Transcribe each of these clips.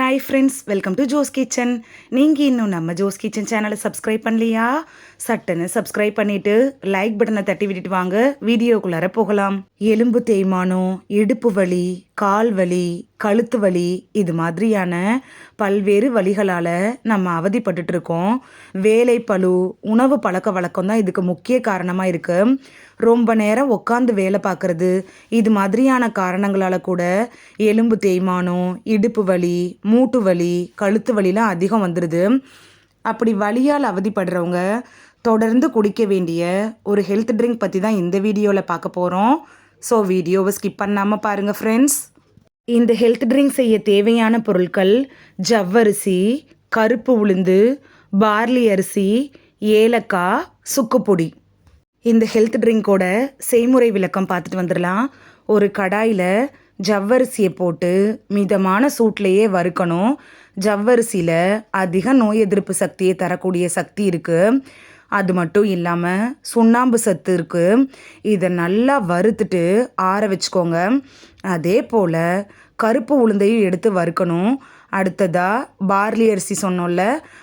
Hi friends welcome to Jo's kitchen நீங்கள் இன்னும் நம்ம ஜோஸ் கிச்சன் சேனலை சப்ஸ்கிரைப் பண்ணலையா? சட்டுன்னு சப்ஸ்கிரைப் பண்ணிவிட்டு லைக் பட்டனை தட்டி விட்டுட்டு வாங்க. வீடியோக்குள்ளார போகலாம். எலும்பு தேய்மானம் இடுப்பு வலி கால் வலி கழுத்து வலி இது மாதிரியான பல்வேறு வழிகளால் நம்ம அவதிப்பட்டுட்டு இருக்கோம். வேலை பளு உணவு பழக்க வழக்கம் தான் இதுக்கு முக்கிய காரணமாக இருக்குது ரொம்ப நேரம் உட்காந்து வேலை பார்க்குறது இது மாதிரியான காரணங்களால் கூட எலும்பு தேய்மானம் இடுப்பு வலி மூட்டு வலி கழுத்து வலிலாம் அதிகம் வந்துடுது அப்படி வலியால் அவதிப்படுறவங்க தொடர்ந்து குடிக்க வேண்டிய ஒரு ஹெல்த் ட்ரிங்க் பற்றி தான் இந்த வீடியோவில் பார்க்க போகிறோம் ஸோ வீடியோவை ஸ்கிப் பண்ணாமல் பாருங்கள் ஃப்ரெண்ட்ஸ் இந்த ஹெல்த் ட்ரிங்க் செய்ய தேவையான பொருட்கள் ஜவ்வரிசி கருப்பு உளுந்து பார்லி அரிசி ஏலக்காய் சுக்குப்பொடி. இந்த ஹெல்த் ட்ரிங்க்கோட செய்முறை விளக்கம் பார்த்துட்டு வந்துடலாம். ஒரு கடாயில் ஜவ்வரிசியை போட்டு மிதமான சூட்லேயே வறுக்கணும். ஜவ்வரிசியில் அதிக நோய் எதிர்ப்பு சக்தியை தரக்கூடிய சக்தி இருக்குது அது மட்டும் இல்லாமல் சுண்ணாம்பு சத்து இருக்குது இதை நல்லா வறுத்துட்டு ஆற வச்சுக்கோங்க. அதே போல் கருப்பு உளுந்தையும் எடுத்து வறுக்கணும். அடுத்ததாக பார்லி அரிசி சொன்னோம்ல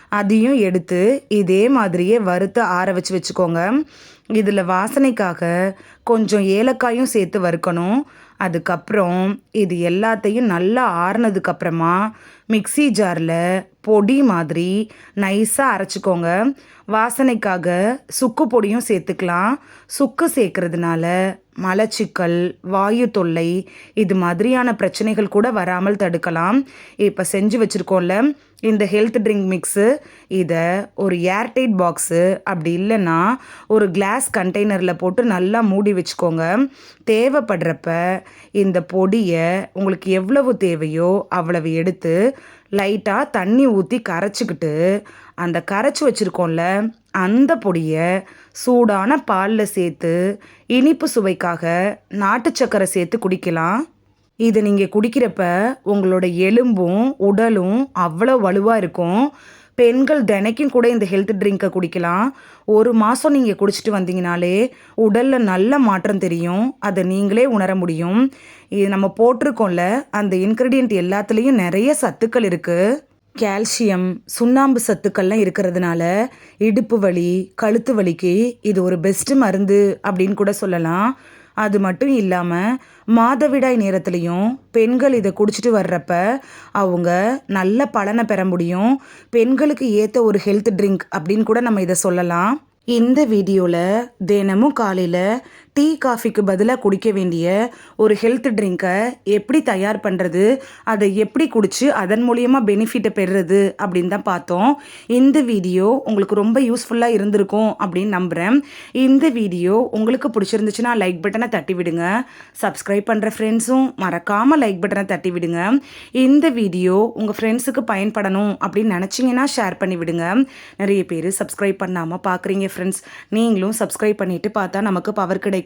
அதையும் எடுத்து இதே மாதிரியே வறுத்து ஆற வச்சு வச்சுக்கோங்க. இதில் வாசனைக்காக கொஞ்சம் ஏலக்காயும் சேர்த்து வறுக்கணும். அதுக்கப்புறம் இது எல்லாத்தையும் நல்லா ஆறுனதுக்கப்புறமா மிக்சி ஜாரில் பொடி மாதிரி நைஸாக அரைச்சிக்கோங்க. வாசனைக்காக சுக்கு பொடியும் சேர்த்துக்கலாம். சுக்கு சேர்க்கறதுனால மலச்சிக்கல் வாயு தொல்லை இது மாதிரியான பிரச்சனைகள் கூட வராமல் தடுக்கலாம். இப்போ செஞ்சு வச்சுருக்கோம்ல இந்த ஹெல்த் ட்ரிங்க் மிக்ஸு இதை ஒரு ஏர்டைட் பாக்ஸு அப்படி இல்லைன்னா ஒரு கிளாஸ் கண்டெய்னரில் போட்டு நல்லா மூடி வச்சுக்கோங்க. தேவைப்படுறப்ப இந்த பொடியை உங்களுக்கு எவ்வளவு தேவையோ அவ்வளவு எடுத்து லைட்டாக தண்ணி ஊற்றி கரைச்சிக்கிட்டு அந்த கரைச்சி வச்சுருக்கோம்ல அந்த பொடியை சூடான பாலில் சேர்த்து இனிப்பு சுவைக்காக நாட்டு சக்கரை சேர்த்து குடிக்கலாம். இதை நீங்கள் குடிக்கிறப்ப உங்களோட எலும்பும் உடலும் அவ்வளோ வலுவாக இருக்கும். பெண்கள் தினைக்கும் கூட இந்த ஹெல்த் ட்ரிங்கை குடிக்கலாம். ஒரு மாதம் நீங்கள் குடிச்சிட்டு வந்தீங்கனாலே உடலில் நல்ல மாற்றம் தெரியும். அதை நீங்களே உணர முடியும். இது நம்ம போட்டிருக்கோம்ல அந்த இன்க்ரீடியண்ட் எல்லாத்துலேயும் நிறைய சத்துக்கள் இருக்குது கால்சியம் சுண்ணாம்பு சத்துக்கள்லாம் இருக்கிறதுனால இடுப்பு வலி கழுத்து வலிக்கு இது ஒரு பெஸ்ட்டு மருந்து அப்படின்னு கூட சொல்லலாம். அது மட்டும் இல்லாமல் மாதவிடாய் நேரத்துலையும் பெண்கள் இதை குடிச்சிட்டு வர்றப்ப அவங்க நல்ல பலனை பெற முடியும். பெண்களுக்கு ஏற்ற ஒரு ஹெல்த் ட்ரிங்க் அப்படின்னு கூட நம்ம இதை சொல்லலாம். இந்த வீடியோவில் தினமும் காலையில் டீ காஃபிக்கு பதிலாக குடிக்க வேண்டிய ஒரு ஹெல்த் ட்ரிங்கை எப்படி தயார் பண்ணுறது அதை எப்படி குடித்து அதன் மூலியமாக பெனிஃபிட்டை பெறுறது அப்படின்னு தான் பார்த்தோம். இந்த வீடியோ உங்களுக்கு ரொம்ப யூஸ்ஃபுல்லாக இருந்திருக்கும் அப்படின்னு நம்புகிறேன் இந்த வீடியோ உங்களுக்கு பிடிச்சிருந்துச்சுன்னா லைக் பட்டனை தட்டி விடுங்க. சப்ஸ்கிரைப் பண்ணுற ஃப்ரெண்ட்ஸும் மறக்காமல் லைக் பட்டனை தட்டி விடுங்க. இந்த வீடியோ உங்கள் ஃப்ரெண்ட்ஸுக்கு பயன்படணும் அப்படின்னு நினச்சிங்கன்னா ஷேர் பண்ணி விடுங்க. நிறைய பேர் சப்ஸ்கிரைப் பண்ணாமல் பார்க்குறீங்க ஃப்ரெண்ட்ஸ் நீங்களும் சப்ஸ்கிரைப் பண்ணிவிட்டு பார்த்தா நமக்கு பவர் கிடைக்கும்.